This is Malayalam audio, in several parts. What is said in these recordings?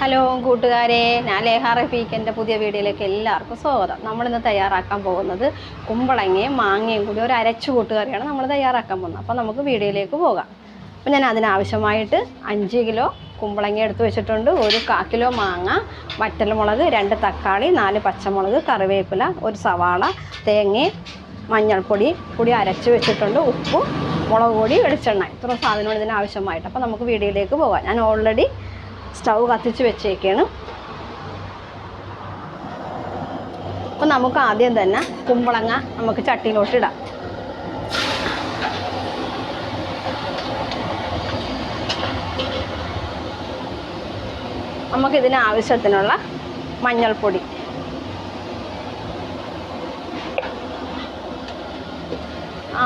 ഹലോ കൂട്ടുകാരെ ഞാൻ ലേഹ റഫീഖിന്റെ പുതിയ വീഡിയോയിലേക്ക് എല്ലാവർക്കും സ്വാഗതം. നമ്മളിന്ന് തയ്യാറാക്കാൻ പോകുന്നത് കുമ്പളങ്ങയും മാങ്ങയും കൂടി ഒരു അരച്ചു കൂട്ടുകറിയാണ് നമ്മൾ തയ്യാറാക്കാൻ പോകുന്നത്. അപ്പോൾ നമുക്ക് വീഡിയോയിലേക്ക് പോകാം. അപ്പോൾ ഞാൻ അതിനാവശ്യമായിട്ട് അഞ്ച് കിലോ കുമ്പളങ്ങ എടുത്തു വെച്ചിട്ടുണ്ട്. ഒരു കാ കിലോ മാങ്ങ വറ്റൽമുളക് രണ്ട് തക്കാളി നാല് പച്ചമുളക് കറിവേപ്പില ഒരു സവാള തേങ്ങ മഞ്ഞൾപ്പൊടി കൂടി അരച്ച് വെച്ചിട്ടുണ്ട്. ഉപ്പ് മുളക് പൊടി വെളിച്ചെണ്ണ. ഇത്ര സാധനങ്ങൾ ഇതിനാവശ്യമായിട്ട്. അപ്പോൾ നമുക്ക് വീഡിയോയിലേക്ക് പോകാം. ഞാൻ ഓൾറെഡി സ്റ്റൗ കത്തിച്ച് വെച്ചേക്കാണ്. അപ്പോൾ നമുക്ക് ആദ്യം തന്നെ കുമ്പളങ്ങ നമുക്ക് ചട്ടിയിലോട്ട് ഇടാം. നമുക്ക് ഇതിന് ആവശ്യത്തിനുള്ള മഞ്ഞൾപ്പൊടി.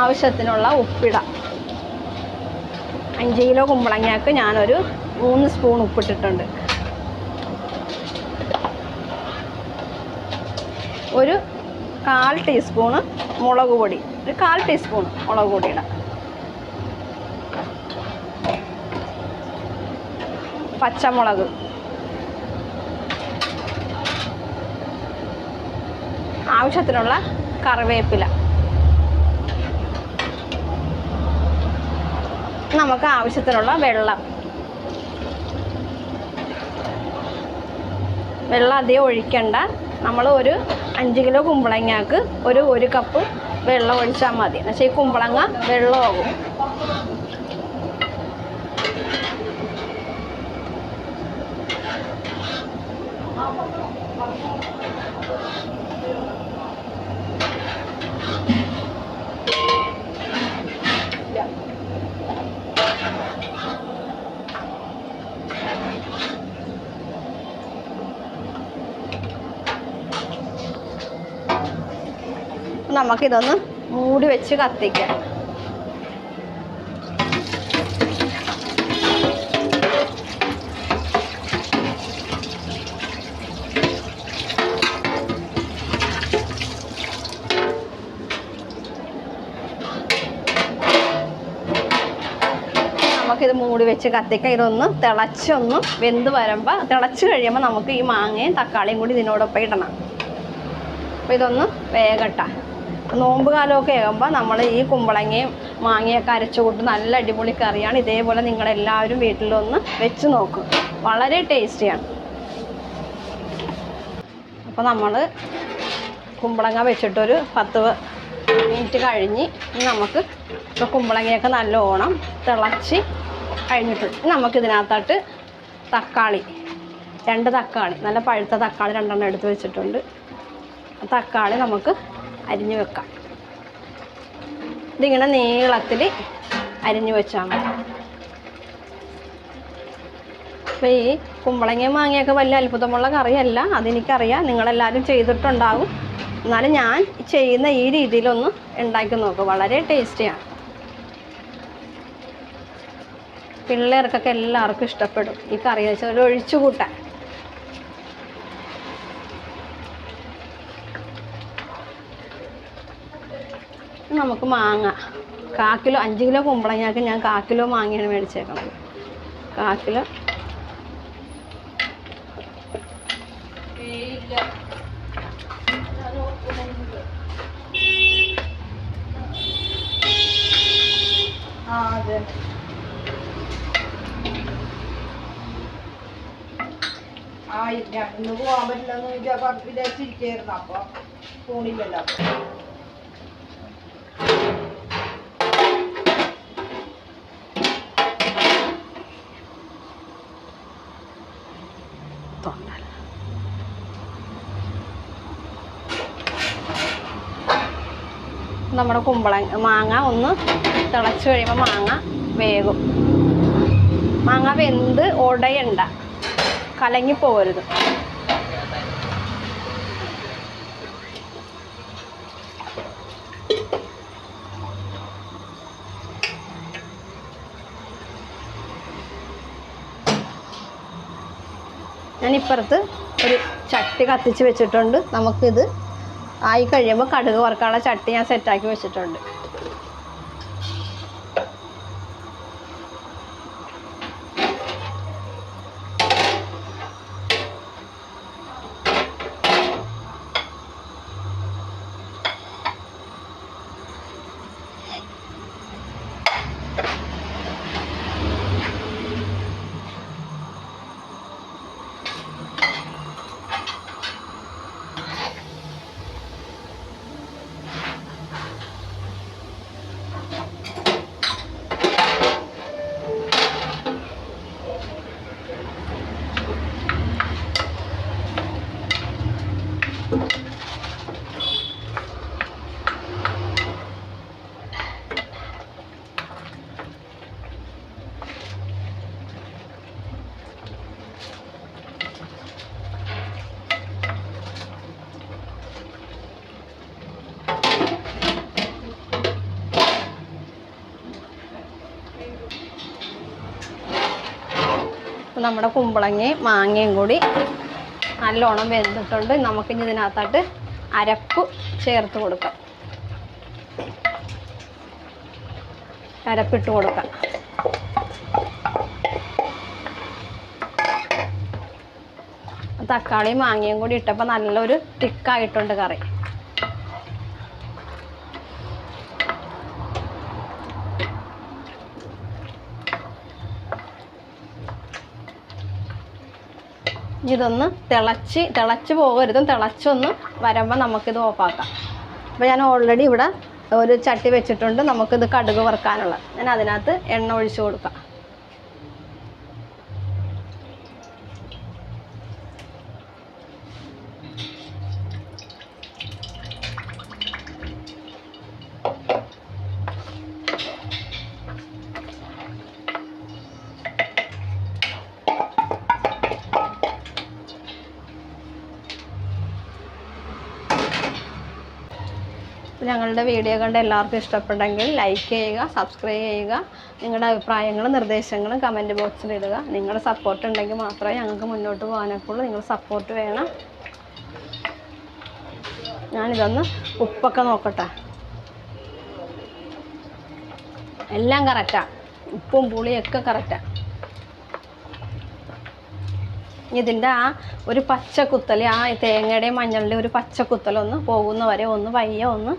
ആവശ്യത്തിനുള്ള ഉപ്പിടാം. അഞ്ച് കിലോ കുമ്പളങ്ങയ്ക്ക് ഞാനൊരു മൂന്ന് സ്പൂൺ ഉപ്പിട്ടിട്ടുണ്ട്. ഒരു കാൽ ടീസ്പൂണ് മുളക് പൊടി. ഒരു കാൽ ടീസ്പൂൺ മുളക് പൊടി ഇടാം പച്ചമുളക്. ആവശ്യത്തിനുള്ള കറിവേപ്പില. നമുക്ക് ആവശ്യത്തിനുള്ള വെള്ളം. വെള്ളം അധികം ഒഴിക്കണ്ട. നമ്മൾ ഒരു അഞ്ച് കിലോ കുമ്പളങ്ങക്ക് ഒരു ഒരു കപ്പ് വെള്ളം ഒഴിച്ചാൽ മതി. എന്നുവെച്ചാൽ ഈ കുമ്പളങ്ങ വെള്ളമാകും. നമുക്കിതൊന്ന് മൂടി വെച്ച് കത്തിക്കാം. നമുക്കിത് മൂടി വെച്ച് കത്തിക്കാം. ഇതൊന്ന് തിളച്ചൊന്ന് വെന്ത് വരുമ്പോൾ തിളച്ച് കഴിയുമ്പോൾ നമുക്ക് ഈ മാങ്ങയും തക്കാളിയും കൂടി ഇതിനോടൊപ്പം ഇടണം. അപ്പോൾ ഇതൊന്ന് വേകട്ടെ നോമ്പ് കാലമൊക്കെ ആകുമ്പോൾ നമ്മൾ ഈ കുമ്പളങ്ങയും മാങ്ങയൊക്കെ അരച്ചു കൂട്ട് നല്ല അടിപൊളി കറിയാണ്. ഇതേപോലെ നിങ്ങളെല്ലാവരും വീട്ടിലൊന്ന് വെച്ച് നോക്കും. വളരെ ടേസ്റ്റിയാണ്. അപ്പോൾ നമ്മൾ കുമ്പളങ്ങ വെച്ചിട്ടൊരു പത്ത് മിനിറ്റ് കഴിഞ്ഞ് നമുക്ക് ഇപ്പോൾ കുമ്പളങ്ങയൊക്കെ നല്ലോണം തിളച്ച് കഴിഞ്ഞിട്ടുണ്ട്. നമുക്കിതിനകത്തോട്ട് തക്കാളി രണ്ട് തക്കാളി നല്ല പഴുത്ത തക്കാളി രണ്ടെണ്ണം എടുത്ത് വെച്ചിട്ടുണ്ട്. തക്കാളി നമുക്ക് അരിഞ്ഞു വെക്കാം. ഇതിങ്ങനെ നീളത്തിൽ അരിഞ്ഞു വെച്ചാൽ മതി. അപ്പോൾ ഈ കുമ്പളങ്ങയും മാങ്ങയൊക്കെ വലിയ അത്ഭുതമുള്ള കറിയല്ല. അതെനിക്കറിയാം. നിങ്ങളെല്ലാവരും ചെയ്തിട്ടുണ്ടാകും എന്നാലും ഞാൻ ചെയ്യുന്ന ഈ രീതിയിലൊന്ന് ഉണ്ടാക്കി നോക്കും. വളരെ ടേസ്റ്റിയാണ്. പിള്ളേർക്കൊക്കെ എല്ലാവർക്കും ഇഷ്ടപ്പെടും ഈ കറി വെച്ചാൽ. ഒരു ഒഴിച്ചു കൂട്ടാൻ. നമുക്ക് മാങ്ങ. കാ കിലോ അഞ്ച് കിലോ കുമ്പളങ്ങയ്ക്ക് ഞാൻ കാ കിലോ മാങ്ങയാണ് മേടിച്ചേക്കുന്നത് കാ കിലോ ആ ഇല്ല. ഇന്ന് പോകാൻ പറ്റില്ലെന്ന് വിചാ- വിചാരിച്ചിരിക്കായിരുന്നു. അപ്പൊ പോണില്ലല്ലോ. നമ്മുടെ കുമ്പള മാങ്ങ ഒന്ന് തിളച്ച് കഴിയുമ്പോൾ മാങ്ങ വേകും മാങ്ങ വെന്ത് ഉടയണ്ട കലങ്ങി പോകരുത് ഞാൻ ഒരു ചട്ടി കത്തിച്ച് വെച്ചിട്ടുണ്ട്. നമുക്കിത് ആയി കഴിയുമ്പോൾ കടുക് വറുക്കാനുള്ള ചട്ടി ഞാൻ സെറ്റാക്കി വെച്ചിട്ടുണ്ട്. നമ്മുടെ കുമ്പളങ്ങയും മാങ്ങയും കൂടി നല്ലോണം വെന്തിട്ടുണ്ട്. നമുക്കിനി ഇതിനകത്തോട്ട് അരപ്പ് ചേർത്ത് കൊടുക്കാം. അരപ്പിട്ട് കൊടുക്കാം. തക്കാളിയും മാങ്ങയും കൂടി ഇട്ടപ്പോൾ നല്ലൊരു തിക്കായിട്ടുണ്ട് കറി. ഇതൊന്ന് തിളച്ച് തിളച്ച് പോകരുതും. തിളച്ചൊന്ന് വരുമ്പോൾ നമുക്കിത് ഓഫാക്കാം. അപ്പോൾ ഞാൻ ഓൾറെഡി ഇവിടെ ഒരു ചട്ടി വെച്ചിട്ടുണ്ട്. നമുക്കിത് കടുക് വറുക്കാനുള്ള ഞാൻ അതിനകത്ത് എണ്ണ ഒഴിച്ചു കൊടുക്കാം. ഞങ്ങളുടെ വീഡിയോ കണ്ട് എല്ലാവർക്കും ഇഷ്ടപ്പെട്ടെങ്കിൽ ലൈക്ക് ചെയ്യുക സബ്സ്ക്രൈബ് ചെയ്യുക നിങ്ങളുടെ അഭിപ്രായങ്ങളും നിർദ്ദേശങ്ങളും കമന്റ് ബോക്സിൽ ഇടുക. നിങ്ങളുടെ സപ്പോർട്ട് ഉണ്ടെങ്കിൽ മാത്രമേ ഞങ്ങൾക്ക് മുന്നോട്ട് പോകാനൊക്കെയുള്ളൂ നിങ്ങൾ സപ്പോർട്ട് വേണം. ഞാനിതൊന്ന് ഉപ്പൊക്കെ നോക്കട്ടെ. എല്ലാം കറക്റ്റാണ് ഉപ്പും പുളിയൊക്കെ കറക്റ്റാണ് ഇതിന്റെ ആ ഒരു പച്ച കുത്തൽ ആ തേങ്ങയുടെയും മഞ്ഞളിന്റെ ഒരു പച്ച കുത്തലൊന്ന് പോകുന്ന വരെ ഒന്ന് വയ്യ ഒന്ന്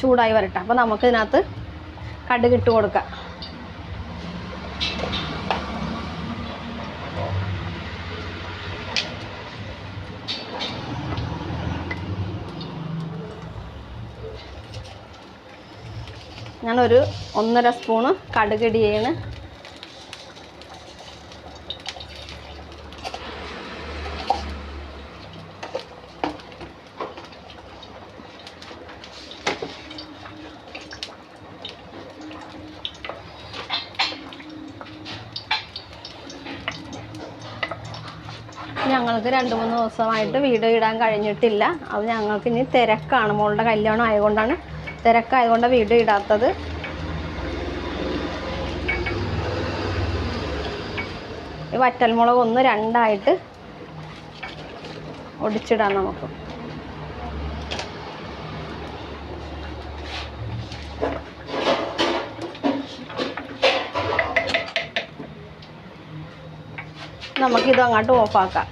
ചൂടായി വരട്ടെ. അപ്പോൾ നമുക്ക് ഇതിനകത്ത് കടുകിട്ട് കൊടുക്കാം. ഞാനൊരു ഒന്നര സ്പൂണ് കടുകിടിയാണ് ഞങ്ങൾക്ക് രണ്ട് മൂന്ന് ദിവസമായിട്ട് വീഡിയോ ഇടാൻ കഴിഞ്ഞിട്ടില്ല. അത് ഞങ്ങൾക്ക് ഇനി തിരക്കാണ്. മോളുടെ കല്യാണം ആയതുകൊണ്ടാണ് തിരക്കായതുകൊണ്ട് വീഡിയോ ഇടാത്തത്. ഈ വറ്റൽമുളക് ഒന്ന് രണ്ടായിട്ട് ഒടിച്ചിടാം നമുക്ക്. നമുക്കിത് അങ്ങോട്ട് ഓഫാക്കാം.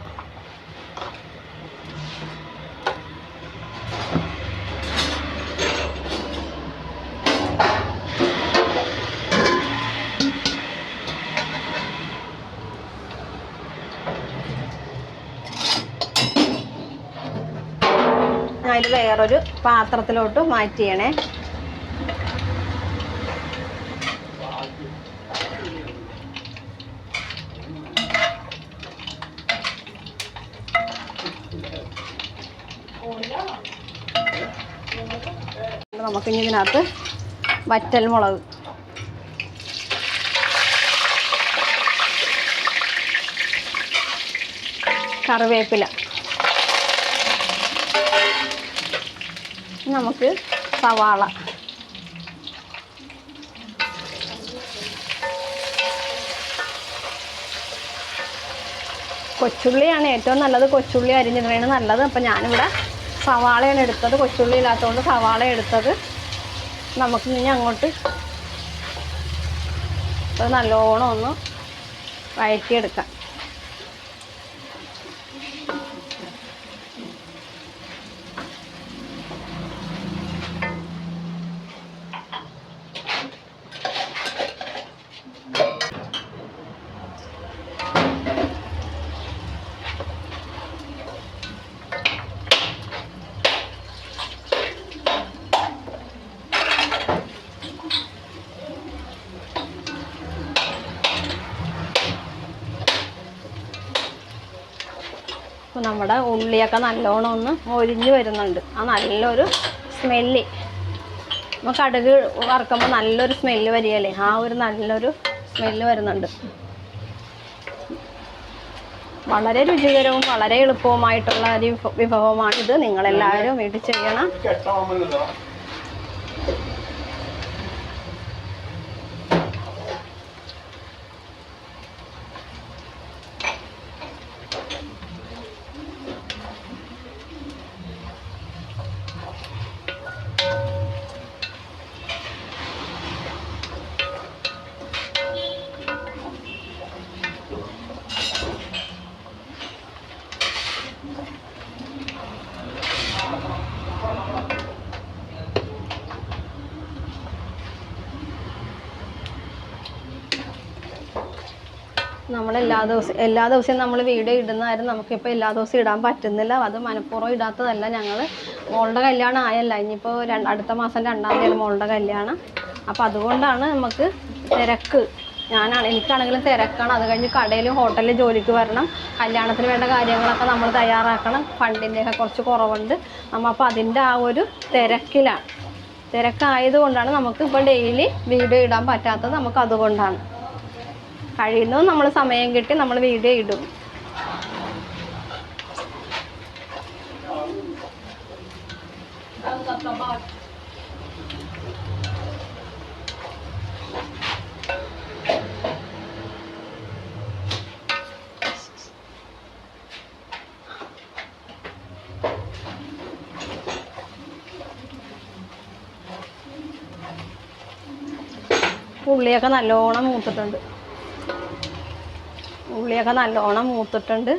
അതിൽ വേറൊരു പാത്രത്തിലോട്ട് മാറ്റിയണേ. നമുക്കിനി ഇതിനകത്ത് വറ്റൽ മുളക്. കറിവേപ്പില. നമുക്ക് സവാള. കൊച്ചുള്ളിയാണ് ഏറ്റവും നല്ലത്. കൊച്ചുള്ളി അരിഞ്ഞിടണേണ് നല്ലത്. അപ്പം ഞാനിവിടെ സവാളയാണ് എടുത്തത്. കൊച്ചുള്ളി ഇല്ലാത്തതുകൊണ്ട് സവാള എടുത്തത്. നമുക്ക് ഇനി അങ്ങോട്ട് അത് നല്ലോണം ഒന്ന് വഴറ്റിയെടുക്കാം. അപ്പോൾ നമ്മുടെ ഉള്ളിയൊക്കെ നല്ലോണം ഒന്ന് ഒരിഞ്ഞ് വരുന്നുണ്ട്. ആ നല്ലൊരു സ്മെല്ല്. നമ്മൾ കടുക് വറുക്കുമ്പോൾ നല്ലൊരു സ്മെല്ല് വരികയല്ലേ? ആ ഒരു നല്ലൊരു സ്മെല്ല് വരുന്നുണ്ട്. വളരെ രുചികരവും വളരെ എളുപ്പവുമായിട്ടുള്ള ഒരു വിഭ- വിഭവമാണിത്. നിങ്ങളെല്ലാവരും വീട്ടിൽ ചെയ്യണം. നമ്മൾ എല്ലാ ദിവസവും എല്ലാ ദിവസവും നമ്മൾ വീഡിയോ ഇടുന്നതായിരുന്നു നമുക്കിപ്പോൾ എല്ലാ ദിവസവും ഇടാൻ പറ്റുന്നില്ല. അത് മനഃപൂർവം ഇടാത്തതല്ല ഞങ്ങൾ മോളുടെ കല്യാണം ആയല്ല. ഇനിയിപ്പോൾ രണ്ട് അടുത്ത മാസം രണ്ടാം തീയതി മോളുടെ കല്യാണം. അപ്പോൾ അതുകൊണ്ടാണ് നമുക്ക് തിരക്ക്. ഞാനാണ് എനിക്കാണെങ്കിലും തിരക്കാണ്. അത് കഴിഞ്ഞ് കടയിലും ഹോട്ടലിലും ജോലിക്ക് വരണം. കല്യാണത്തിന് വേണ്ട കാര്യങ്ങളൊക്കെ നമ്മൾ തയ്യാറാക്കണം. ഫണ്ടിന്റെയൊക്കെ കുറച്ച് കുറവുണ്ട്. നമ്മൾ അപ്പോൾ അതിന്റെ ആ ഒരു തിരക്കിലാണ്. തിരക്കായതുകൊണ്ടാണ് നമുക്ക് ഇപ്പോൾ ഡെയിലി വീഡിയോ ഇടാൻ പറ്റാത്തത് നമുക്ക് അതുകൊണ്ടാണ്. കഴിയുന്നത് നമ്മൾ സമയം കിട്ടി നമ്മൾ വീഡിയോ ഇടും. ഉള്ളിയൊക്കെ നല്ലോണം മൂത്തിട്ടുണ്ട്. ഉള്ളിയൊക്കെ നല്ലോണം മൂത്തിട്ടുണ്ട്.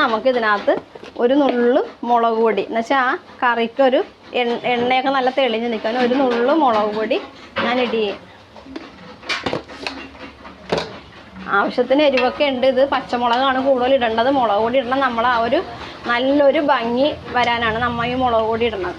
നമുക്ക് ഇതിനകത്ത് ഒരു നുള്ളു മുളക് പൊടി. എന്നുവെച്ചാൽ ആ കറിക്കൊരു എണ്ണ എണ്ണയൊക്കെ നല്ല തെളിഞ്ഞ് നിൽക്കാൻ ഒരു നുള്ളു മുളക് പൊടി ഞാൻ ഇടിയേ ആവശ്യത്തിന് എരിവൊക്കെ ഉണ്ട്. ഇത് പച്ചമുളകാണ് കൂടുതൽ ഇടേണ്ടത്. മുളക് പൊടി ഇടണം. നമ്മൾ ആ ഒരു നല്ലൊരു ഭംഗി വരാനാണ് നമ്മൾ ഈ മുളക് പൊടി ഇടുന്നത്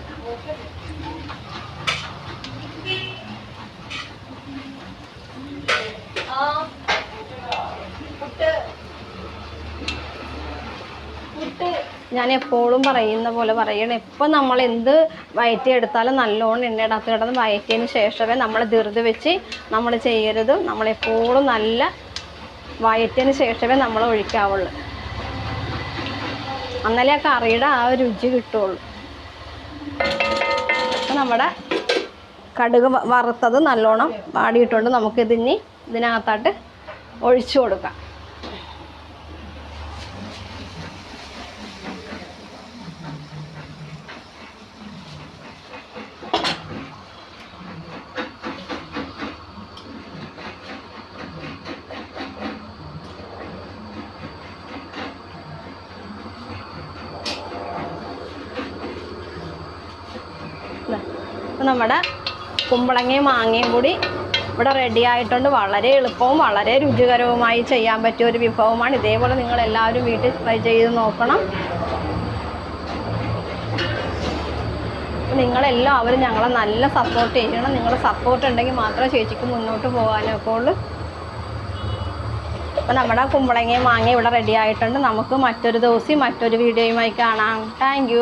ഞാൻ എപ്പോഴും പറയുന്ന പോലെ പറയണം. ഇപ്പം നമ്മൾ എന്ത് വയറ്റി എടുത്താലും നല്ലോണം എണ്ണ ഇടാത്ത കിടന്ന് വയറ്റിയതിന് ശേഷമേ നമ്മൾ ധൃതി വെച്ച് നമ്മൾ ചെയ്യരുത്. നമ്മളെപ്പോഴും നല്ല വയറ്റിന് ശേഷമേ നമ്മൾ ഒഴിക്കാവുള്ളൂ. അന്നലെ കറിയുടെ ആ രുചി കിട്ടുള്ളൂ. അപ്പം നമ്മുടെ കടുക് വറുത്തത് നല്ലോണം വാടിയിട്ടുണ്ട്. നമുക്കിതിനി ഇതിനകത്തായിട്ട് ഒഴിച്ചു കൊടുക്കാം. നമ്മുടെ കുമ്പളങ്ങയും മാങ്ങയും കൂടി ഇവിടെ റെഡി ആയിട്ടുണ്ട്. വളരെ എളുപ്പവും വളരെ രുചികരവുമായി ചെയ്യാൻ പറ്റിയ ഒരു വിഭവമാണ്. ഇതേപോലെ നിങ്ങൾ എല്ലാവരും വീട്ടിൽ ട്രൈ ചെയ്ത് നോക്കണം. നിങ്ങളെല്ലാവരും ഞങ്ങളെ നല്ല സപ്പോർട്ട് ചെയ്യണം. നിങ്ങളുടെ സപ്പോർട്ട് ഉണ്ടെങ്കിൽ മാത്രമേ ചേച്ചിക്ക് മുന്നോട്ട് പോകാനൊക്കെ ഉള്ളൂ അപ്പം നമ്മുടെ കുമ്പളങ്ങയും മാങ്ങയും ഇവിടെ റെഡി ആയിട്ടുണ്ട്. നമുക്ക് മറ്റൊരു ദിവസം മറ്റൊരു വീഡിയോയുമായി കാണാം. താങ്ക്